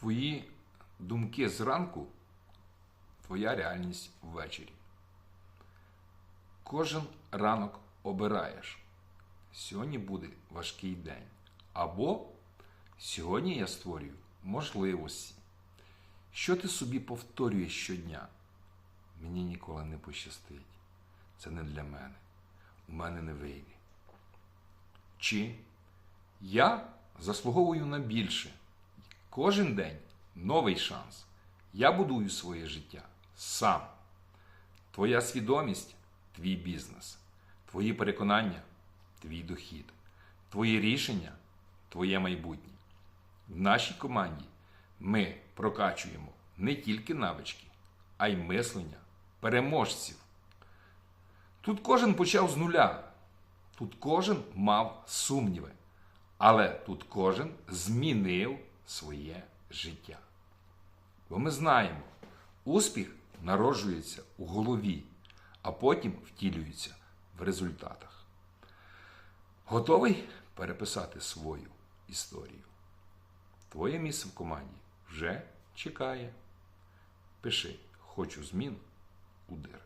Твої думки зранку, твоя реальність ввечері. Кожен ранок обираєш. Сьогодні буде важкий день. Або сьогодні я створюю можливості. Що ти собі повторюєш щодня? Мені ніколи не пощастить. Це не для мене. У мене не вийде. Чи я заслуговую на більше. Кожен день новий шанс. Я будую своє життя сам. Твоя свідомість твій бізнес. Твої переконання твій дохід. Твої рішення твоє майбутнє. В нашій команді ми прокачуємо не тільки навички, а й мислення переможців. Тут кожен почав з нуля. Тут кожен мав сумніви. Але тут кожен змінив своє життя. Бо ми знаємо, успіх народжується у голові, а потім втілюється в результатах. Готовий переписати свою історію? Твоє місце в команді вже чекає. Пиши Хочу змін у дир.